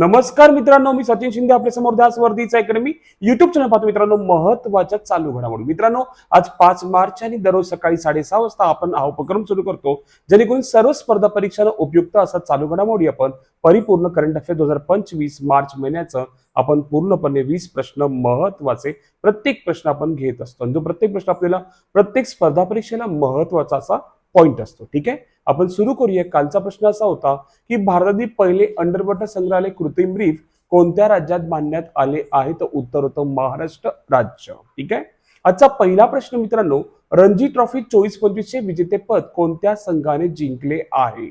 नमस्कार मित्रांनो मी सचिन शिंदे आपल्यासमोर दास वर्दीचा मी युट्यूब चॅनल पाहतो मित्रांनो महत्त्वाच्या चालू घडामोडी. मित्रांनो आज पाच मार्च आणि दररोज सकाळी साडेसहा वाजता आपण हा उपक्रम सुरू करतो जेणेकरून सर्व स्पर्धा परीक्षांना उपयुक्त असा चालू घडामोडी आपण परिपूर्ण करंट अफेअर दोन हजार पंचवीस मार्च महिन्याचं आपण पूर्णपणे वीस प्रश्न महत्त्वाचे प्रत्येक प्रश्न आपण घेत असतो. आणि जो प्रत्येक प्रश्न आपल्याला प्रत्येक स्पर्धा परीक्षेला महत्त्वाचा असा पॉइंट असतो. ठीक आहे? आपण सुरू करूया. कालचा प्रश्न असा होता की भारतातील पहिले अंडरवॉटर संग्रहालय कृत्रिम रीफ कोणत्या राज्यात बांधण्यात आले आहे? तर उत्तर होतं महाराष्ट्र राज्य. ठीक आहे? आजचा पहिला प्रश्न मित्रांनो रणजी ट्रॉफी चोवीस पंचवीसचे विजेतेपद कोणत्या संघाने जिंकले आहे?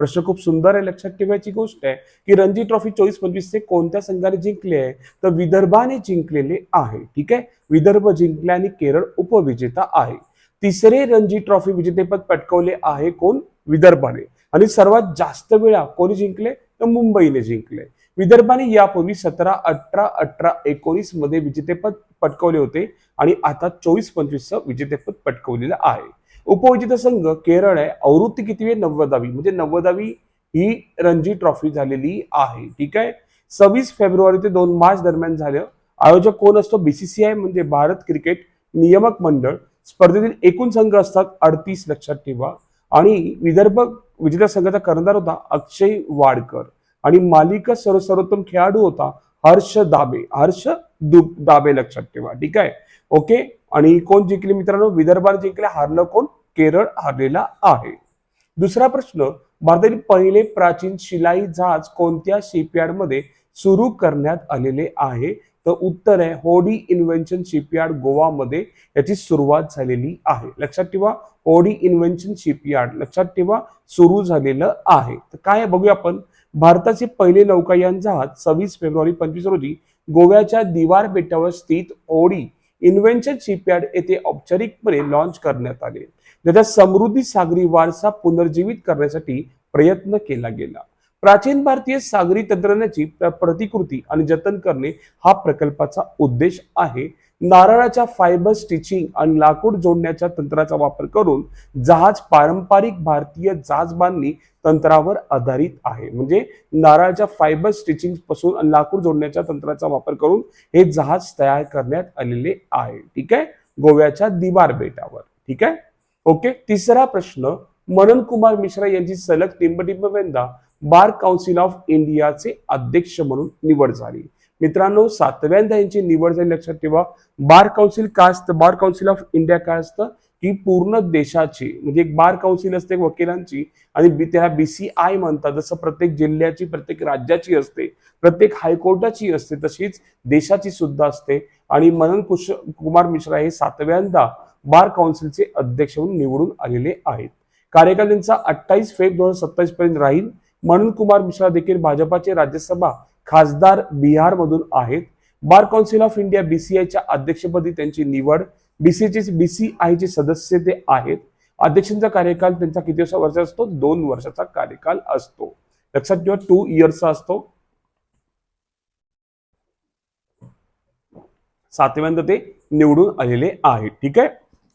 प्रश्न खूप सुंदर आहे लक्षात ठेवायची गोष्ट आहे की रणजी ट्रॉफी चोवीस पंचवीसचे कोणत्या संघाने जिंकले आहे? तर विदर्भाने जिंकलेले आहे. ठीक आहे? विदर्भ जिंकले आणि केरळ उपविजेता आहे. तिसरे रणजी ट्रॉफी विजेतेपद पटकवले आहे कोण? विदर्भाने. आणि सर्वात जास्त वेळा कोणी जिंकले? तर मुंबईने जिंकले. विदर्भाने यापूर्वी सतरा अठरा अठरा एकोणीसमध्ये विजेतेपद पटकवले होते आणि आता चोवीस पंचवीसचं विजेतेपद पटकवलेलं आहे. उपविजेता संघ केरळ आहे. आवृत्ती किती आहे? नव्वदावी. म्हणजे नव्वदावी ही रणजी ट्रॉफी झालेली आहे. ठीक आहे? सव्वीस फेब्रुवारी ते दोन मार्च दरम्यान झालं. आयोजक कोण असतो? बीसीसीआय म्हणजे भारत क्रिकेट नियामक मंडळ. स्पर्धेतील एकूण संघ असतात अडतीस लक्षात ठेवा. आणि विदर्भ विजेता संघाचा कर्णधार होता अक्षय वाडकर. आणि मालिका सर्व सर्वोत्तम खेळाडू होता हर्ष दाबे. हर्ष दु- दाबे लक्षात ठेवा. ठीक आहे? ओके? आणि कोण जिंकले मित्रांनो? विदर्भाने जिंकले. हारलं कोण? केरळ हारलेला आहे. दुसरा प्रश्न भारतातील पहिले प्राचीन शिलाई जहाज कोणत्या शिपयार्डमध्ये सुरू करण्यात आलेले आहे? तर उत्तर आहे होडी इन्व्हेन्शन शिपयार्ड गोवामध्ये याची सुरुवात झालेली आहे. लक्षात ठेवा होडी इन्व्हेन्शन शिपयार्ड लक्षात ठेवा सुरू झालेलं आहे. तर काय बघूया आपण. भारताचे पहिले नौकायान जहाज सव्वीस फेब्रुवारी पंचवीस रोजी गोव्याच्या दिवार बेटावर स्थित ओडी इन्व्हेन्शन शिपयार्ड येथे औपचारिकपणे लॉन्च करण्यात आले. ज्याचा समृद्धी सागरी वारसा पुनर्जीवित करण्यासाठी प्रयत्न केला गेला. प्राचीन भारतीय सागरी तंत्रज्ञानाची प्रतिकृती आणि जतन करणे हा प्रकल्पाचा उद्देश आहे. नारळाच्या फायबर स्टिचिंग आणि लाकूड जोडण्याच्या तंत्राचा वापर करून जहाज पारंपरिक भारतीय जहाज बांधणी तंत्रावर आधारित आहे. म्हणजे नारळाच्या फायबर स्टिचिंगपासून आणि लाकूड जोडण्याच्या तंत्राचा वापर करून हे जहाज तयार करण्यात आलेले आहे. ठीक आहे? गोव्याच्या दिवार बेटावर. ठीक आहे? ओके? तिसरा प्रश्न मनन कुमार मिश्रा यांची सलग टिंबटिंबवेंदा बार काउन्सिल ऑफ इंडियाचे अध्यक्ष म्हणून निवड झाली. मित्रांनो सातव्यांदा यांची निवड झाली लक्षात ठेवा. बार काउन्सिल काय असतं? बार काउन्सिल ऑफ इंडिया काय असतं? की पूर्ण देशाची म्हणजे एक बार काउन्सिल असते वकिलांची आणि बी- त्याला बीसीआय म्हणतात. जसं प्रत्येक जिल्ह्याची प्रत्येक राज्याची असते प्रत्येक हायकोर्टाची असते तशीच देशाची सुद्धा असते. आणि मनन कुश कुमार मिश्रा हे सातव्यांदा बार काउन्सिलचे अध्यक्ष म्हणून निवडून आलेले आहेत. कार्यकाल त्यांचा अठ्ठावीस फेब दोन हजार सत्तावीस पर्यंत राहील. म्हणून कुमार मिश्रा देखील भाजपाचे राज्यसभा खासदार बिहार मधून आहेत. बार काउन्सिल ऑफ इंडिया बीसीआयच्या अध्यक्षपदी त्यांची निवड बीसीचे बीसीआयचे सदस्य ते आहेत. अध्यक्षांचा कार्यकाल त्यांचा किती वर्षाचा असतो? दोन वर्षाचा कार्यकाल असतो. लक्षात ठेवा टू इयर्सचा असतो. सातव्यांदा ते निवडून आलेले आहेत. ठीक आहे?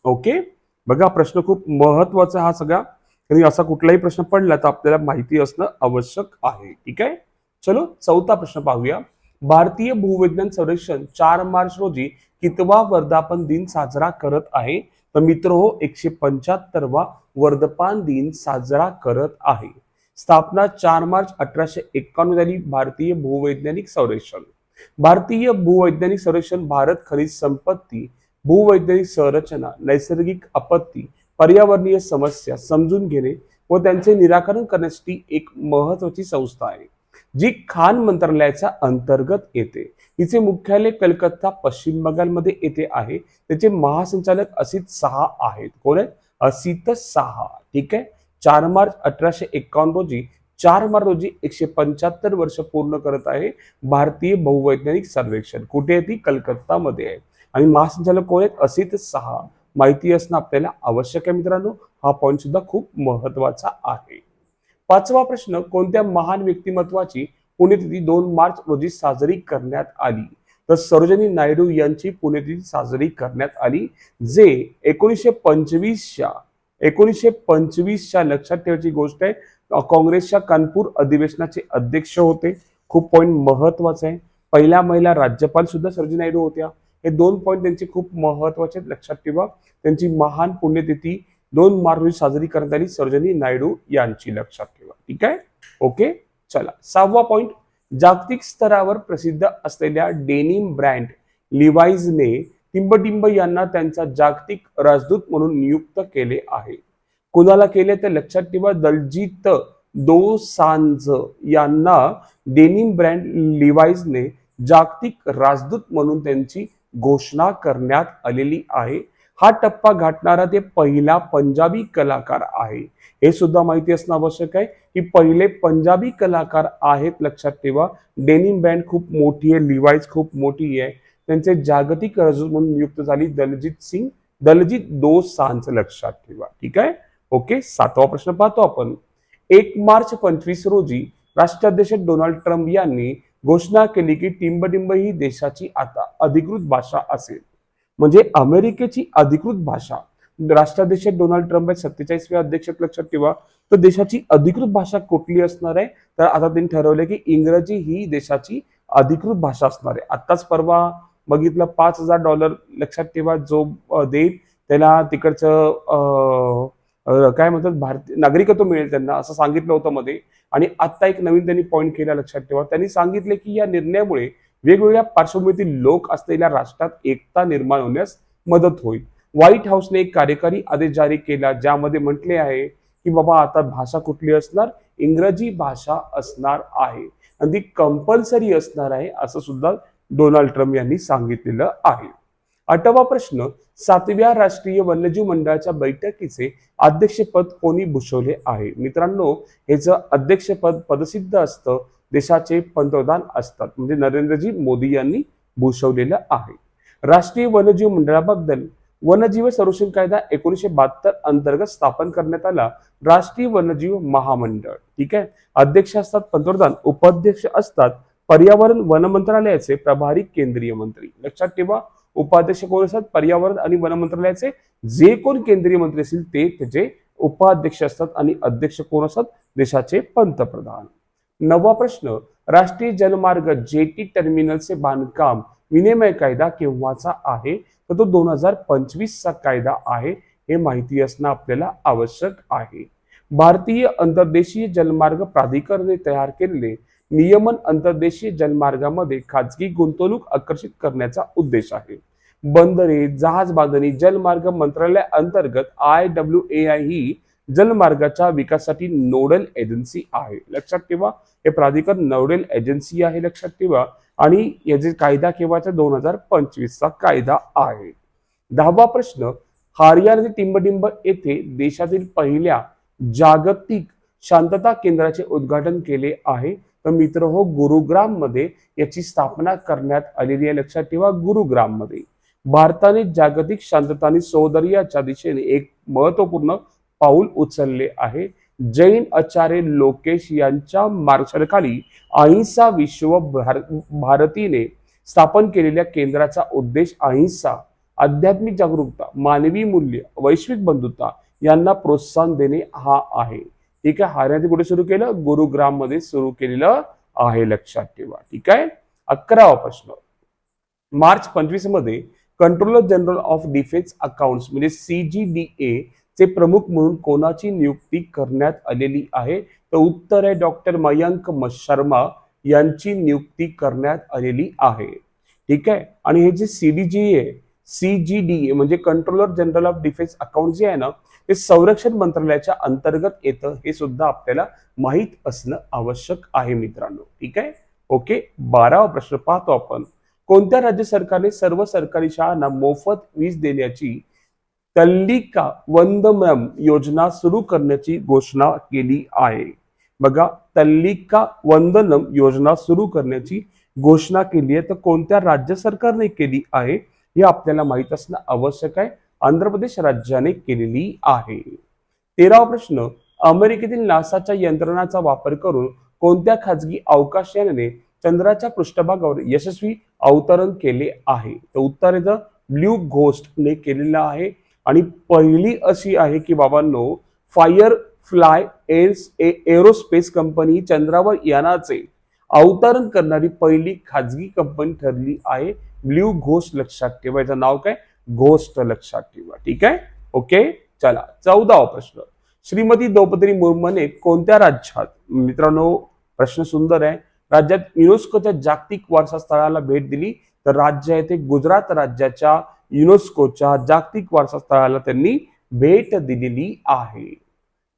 ओके बघा प्रश्न खूप महत्त्वाचा हा सगळा. आणि असा कुठलाही प्रश्न पडला तर आपल्याला माहिती असणं आवश्यक आहे. ठीक आहे? चलो चौथा प्रश्न पाहूया. भारतीय भूविज्ञान संरक्षण चार मार्च रोजी कितवा वर्धापन दिन साजरा करत आहे? तर मित्र हो एकशे पंच्याहत्तरवा वर्धपान दिन साजरा करत आहे. स्थापना चार मार्च अठराशे एक्कावन्न झाली भारतीय भूवैज्ञानिक संरक्षण भारतीय भूवैज्ञानिक संरक्षण भारत खनिज संपत्ती भूवैज्ञानिक संरचना नैसर्गिक आपत्ती पर्यावरणीय समस्या समजून घेणे व त्यांचे निराकरण करण्यासाठी एक महत्वाची संस्था आहे जी खान मंत्रालयाच्या अंतर्गत येते. हिचे मुख्यालय कलकत्ता पश्चिम बंगालमध्ये येथे आहे. त्याचे महासंचालक असित सहा आहेत. कोण आहेत? असित सहा. ठीक आहे? चार मार्च अठराशे एक्कावन्न रोजी चार मार्च रोजी एकशे पंच्याहत्तर वर्ष पूर्ण करत आहे. भारतीय बहुवैज्ञानिक सर्वेक्षण. कुठे आहे ती? कलकत्तामध्ये आहे. आणि महासंचालक कोण आहेत? असित सहा. माहिती असणं आपल्याला आवश्यक आहे मित्रांनो. हा पॉईंट सुद्धा खूप महत्त्वाचा आहे. पाचवा प्रश्न कोणत्या महान व्यक्तिमत्वाची पुण्यतिथी दोन मार्च रोजी साजरी करण्यात आली? तर सरोजनी नायडू यांची पुण्यतिथी साजरी करण्यात आली जे एकोणीसशे पंचवीसच्या एकोणीसशे पंचवीसच्या लक्षात ठेवायची गोष्ट आहे. काँग्रेसच्या कानपूर अधिवेशनाचे अध्यक्ष होते. खूप पॉईंट महत्त्वाचे आहे. पहिल्या महिला राज्यपाल सुद्धा सरोजनी नायडू होत्या. हे दोन पॉईंट त्यांचे खूप महत्त्वाचे आहेत लक्षात ठेवा. त्यांची महान पुण्यतिथी दोन मार्च रोजी साजरी करण्यात आली सरोजिनी नायडू यांची लक्षात ठेवा. ठीक आहे? ओके? चला. सहावा पॉईंट जागतिक स्तरावर प्रसिद्ध असलेल्या डेनिम ब्रँड लिवाईजने टिंबटिंब यांना त्यांचा जागतिक राजदूत म्हणून नियुक्त केले आहे. कोणाला केले? तर लक्षात ठेवा दलजीत दोसांझ यांना डेनिम ब्रँड लिवाईजने जागतिक राजदूत म्हणून त्यांची घोषणा करण्यात आलेली आहे. हा टप्पा गाठणारा ते पहिला पंजाबी कलाकार आहे. हे सुद्धा माहिती असणं आवश्यक आहे. की पहिले पंजाबी कलाकार आहेत लक्षात ठेवा. डेनिम बँड खूप मोठी आहे लिवाईज खूप मोठी आहे. त्यांचे जागतिक राजदूत म्हणून नियुक्त झाली दलजीत सिंग दलजीत दोसांच लक्षात ठेवा. ठीक आहे? ओके सातवा प्रश्न पाहतो आपण. एक मार्च पंचवीस रोजी राष्ट्राध्यक्ष डोनाल्ड ट्रम्प यांनी घोषणा केली की टिंबटिंब ही देशाची आता अधिकृत भाषा असेल. म्हणजे अमेरिकेची अधिकृत भाषा. राष्ट्राध्यक्ष डोनाल्ड ट्रम्प आहे सत्तेचाळीसव्या अध्यक्ष लक्षात ठेवा. तर देशाची अधिकृत भाषा कुठली असणार आहे? तर आता त्यांनी ठरवलं की इंग्रजी ही देशाची अधिकृत भाषा असणार आहे. आत्ताच परवा बघितलं पाच हजार डॉलर लक्षात ठेवा जो देईल त्याला तिकडचं काय म्हणतात भारतीय नागरिकत्व मिळेल त्यांना असं सांगितलं होतं मध्ये. आणि आत्ता एक नवीन त्यांनी पॉईंट केला लक्षात ठेवा. त्यांनी सांगितले की या निर्णयामुळे वेगवेगळ्या पार्श्वभूमीतील लोक असलेल्या राष्ट्रात एकता निर्माण होण्यास मदत होईल. व्हाईट हाऊसने एक कार्यकारी आदेश जारी केला ज्यामध्ये म्हटले आहे की बाबा आता भाषा कुठली असणार? इंग्रजी भाषा असणार आहे. आणि ती कंपल्सरी असणार आहे असं सुद्धा डोनाल्ड ट्रम्प यांनी सांगितलेलं आहे. आठवा प्रश्न सातव्या राष्ट्रीय वन्यजीव मंडळाच्या बैठकीचे अध्यक्षपद कोणी भूषवले आहे? मित्रांनो ह्याचं अध्यक्षपद पदसिद्ध असतं देशाचे पंतप्रधान असतात म्हणजे नरेंद्रजी मोदी यांनी भूषवलेलं आहे. राष्ट्रीय वन्यजीव मंडळाबद्दल वन्यजीव संरक्षण कायदा एकोणीसशे बहात्तर अंतर्गत स्थापन करण्यात आला. राष्ट्रीय वन्यजीव महामंडळ ठीक आहे? अध्यक्ष असतात पंतप्रधान उपाध्यक्ष असतात पर्यावरण वन मंत्रालयाचे प्रभारी केंद्रीय मंत्री. लक्षात ठेवा उपाध्यक्ष कोण असतात? पर्यावरण आणि वन मंत्रालयाचे. जे कोण केंद्रीय मंत्री असतील ते त्याचे उपाध्यक्ष असतात आणि अध्यक्ष कोण असतात? देशाचे पंतप्रधान. नववा प्रश्न राष्ट्रीय जलमार्ग जेटी टर्मिनलचे बांधकाम विनिमय कायदा केव्हाचा आहे? तर तो दोन हजार पंचवीसचा कायदा आहे हे माहिती असणं आपल्याला आवश्यक आहे. भारतीय अंतर्देशीय जलमार्ग प्राधिकरणे तयार केलेले नियमन अंतर्देशीय जलमार्गामध्ये खाजगी गुंतवणूक आकर्षित करण्याचा उद्देश आहे. बंदरे जहाज बांधणी जलमार्ग मंत्रालय अंतर्गत आय डब्ल्यू ए आय ही जलमार्गाच्या विकासासाठी नोडल एजन्सी आहे. लक्षात ठेवा हे प्राधिकरण नोडल एजन्सी आहे लक्षात ठेवा. आणि याचे कायदा केव्हाचा? दोन हजार पंचवीसचा कायदा आहे. दहावा प्रश्न हरियाणातील टिंबडिंब येथे देशातील पहिल्या जागतिक शांतता केंद्राचे उद्घाटन केले आहे. तर मित्र हो गुरुग्राममध्ये याची स्थापना करण्यात आलेली आहे. लक्षात ठेवा गुरुग्राममध्ये भारताने जागतिक शांतता आणि सौंदर्याच्या दिशेने एक महत्त्वपूर्ण पाऊल उचलले आहे. जैन आचार्य लोकेश यांच्या मार्गदर्शनाखाली अहिंसा विश्व भार- भारतीने स्थापन केलेल्या केंद्राचा उद्देश अहिंसा आध्यात्मिक जागरूकता मानवी मूल्य वैश्विक बंधुता यांना प्रोत्साहन देणे हा आहे. ठीक आहे हरियाणाचे कुठे सुरू केलं? गुरुग्राममध्ये सुरू केलेलं आहे. लक्षात ठेवा. ठीक आहे अकरावा प्रश्न. मार्च पंचवीसमध्ये controller general of defence accounts म्हणजे सी जी डी ए चे प्रमुख म्हणून कोणाची नियुक्ती करण्यात आलेली आहे? तर उत्तर आहे डॉक्टर मयंक शर्मा यांची नियुक्ती करण्यात आलेली आहे. ठीक आहे? आणि हे जे सी डी जी आहे ए म्हणजे controller general of defence account जे आहे ना ते संरक्षण मंत्रालयाच्या अंतर्गत येतं हे सुद्धा आपल्याला माहीत असणं आवश्यक आहे मित्रांनो. ठीक आहे? ओके? बारावा प्रश्न पाहतो आपण. कोणत्या राज्य सरकारने सर्व सरकारी शाळांना मोफत वीज देण्याची तल्लिका वंदनम योजना सुरू करण्याची घोषणा केली आहे? बघा तल्लिका वंदनम योजना सुरू करण्याची घोषणा केली आहे. तर कोणत्या राज्य सरकारने केली आहे हे आपल्याला माहीत असणं आवश्यक आहे. आंध्र प्रदेश राज्याने केलेली आहे. तेरावा प्रश्न अमेरिकेतील नासाच्या यंत्रणाचा वापर करून कोणत्या खाजगी अवकाशयानाने चंद्राच्या पृष्ठभागावर यशस्वी अवतरण केले आहे. तर उत्तर येतं ब्ल्यू घोस्टने केलेलं आहे. आणि पहिली अशी आहे की बाबांनो Firefly airs Aerospace company चंद्रावर यानाचे अवतरण करणारी पहिली खाजगी कंपनी ठरली आहे. ब्ल्यू घोस्ट लक्षात ठेवा. याचं नाव काय? घोस्ट लक्षात ठेवा. ठीक आहे? ओके? चला चौदावा प्रश्न. श्रीमती द्रौपदी मुर्मूने कोणत्या राज्यात मित्रांनो प्रश्न सुंदर आहे. राज्यात युनेस्कोच्या जागतिक वारसा स्थळाला भेट दिली. तर राज्य आहे ते गुजरात राज्याच्या युनेस्कोच्या जागतिक वारसा स्थळाला त्यांनी भेट दिलेली आहे.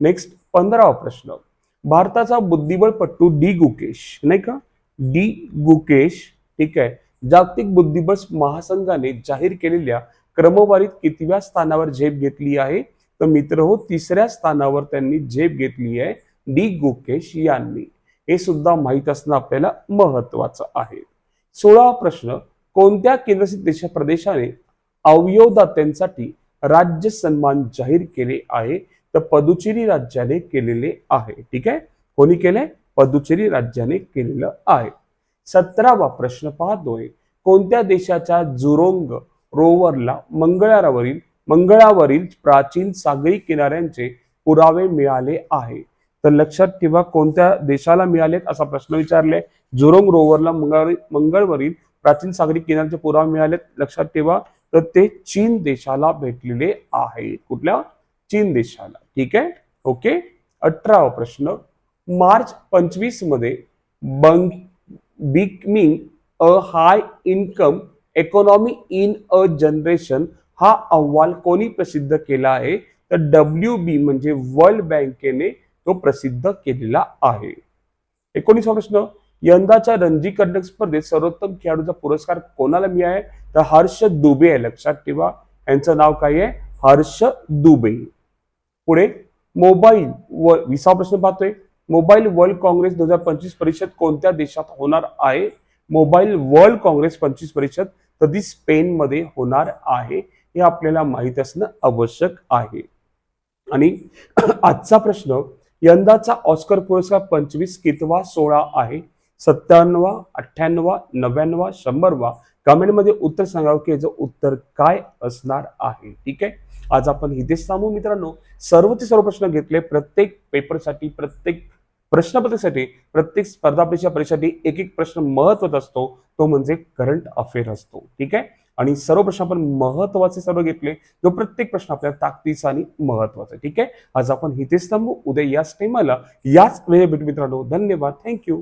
नेक्स्ट पंधरावा प्रश्न. भारताचा बुद्धिबळपट्टू डी गुकेश नाही का? डी गुकेश ठीक आहे. जागतिक बुद्धिबळ महासंघाने जाहीर केलेल्या क्रमवारीत कितव्या स्थानावर झेप घेतली आहे? तर मित्र हो तिसऱ्या स्थानावर त्यांनी झेप घेतली आहे डी गुकेश यांनी. हे सुद्धा माहीत असणं आपल्याला महत्वाचं आहे. सोळा प्रश्न कोणत्या केंद्रशासित देश प्रदेशाने अवयवदात्यांसाठी राज्य सन्मान जाहीर केले आहे? तर पदुचेरी राज्याने केलेले आहे. ठीक आहे? कोणी केलंय? पदुचेरी राज्याने केलेलं आहे. सतरावा प्रश्न पाहतोय. कोणत्या देशाच्या जुरोंग रोवरला मंगळावरील मंगळावरील प्राचीन सागरी किनाऱ्यांचे पुरावे मिळाले आहे? तर लक्षात ठेवा कोणत्या देशाला मिळालेत असा प्रश्न विचारले. जुरोंग रोवरला मंगळ मंगळवरील प्राचीन सागरी किनारचे पुरावे मिळालेत. लक्षात ठेवा तर ते चीन देशाला भेटलेले आहे कुठल्या? चीन देशाला. ठीक आहे? ओके? अठरावा प्रश्न. मार्च पंचवीसमध्ये Bang becoming a high income economy in a generation हा अहवाल कोणी प्रसिद्ध केला आहे? तर डब्ल्यू बी म्हणजे वर्ल्ड बँकेने तो प्रसिद्ध केलेला आहे. एकोणीसवा प्रश्न यंदाच्या रणजी कर्णक स्पर्धेत सर्वोत्तम खेळाडूचा पुरस्कार कोणाला मिळाला तर हर्ष दुबे आहे लक्षात ठेवा. यांचं नाव काय आहे? हर्ष दुबे. पुढे मोबाईल व विसा प्रश्न पाहतोय. मोबाईल वर्ल्ड काँग्रेस दोन हजार पंचवीस परिषद कोणत्या देशात होणार आहे? मोबाईल वर्ल्ड काँग्रेस पंचवीस परिषद कधी स्पेनमध्ये स्पेन मध्ये होणार आहे? हे आपल्याला माहीत असणं आवश्यक आहे. आणि आजचा प्रश्न यंदाचा ऑस्कर पुरस्कार पंचवीस कितवा सोळा आहे. सत्त्याण्णवा अठ्ठ्याण्णवा नव्याण्णवा शंभरवा. कमेंटमध्ये उत्तर सांगावं की याचं उत्तर काय असणार आहे. ठीक आहे? आज आपण इथेच थांबू मित्रांनो. सर्वचे सर्व प्रश्न घेतले. प्रत्येक पेपरसाठी प्रत्येक प्रश्नपत्रिकेसाठी प्रत्येक स्पर्धा परीक्षा परीक्षेसाठी एक एक प्रश्न महत्त्वाचा असतो. तो म्हणजे करंट अफेअर असतो. ठीक आहे? आणि सर्व प्रश्न आपण महत्त्वाचे सर्व घेतले जो प्रत्येक प्रश्न आपल्या ताकदीचा आणि महत्त्वाचा आहे. ठीक आहे? आज आपण इथेच थांबू. उद्या याच टाइमाला याच वेळे भेटू मित्रांनो. धन्यवाद. थँक्यू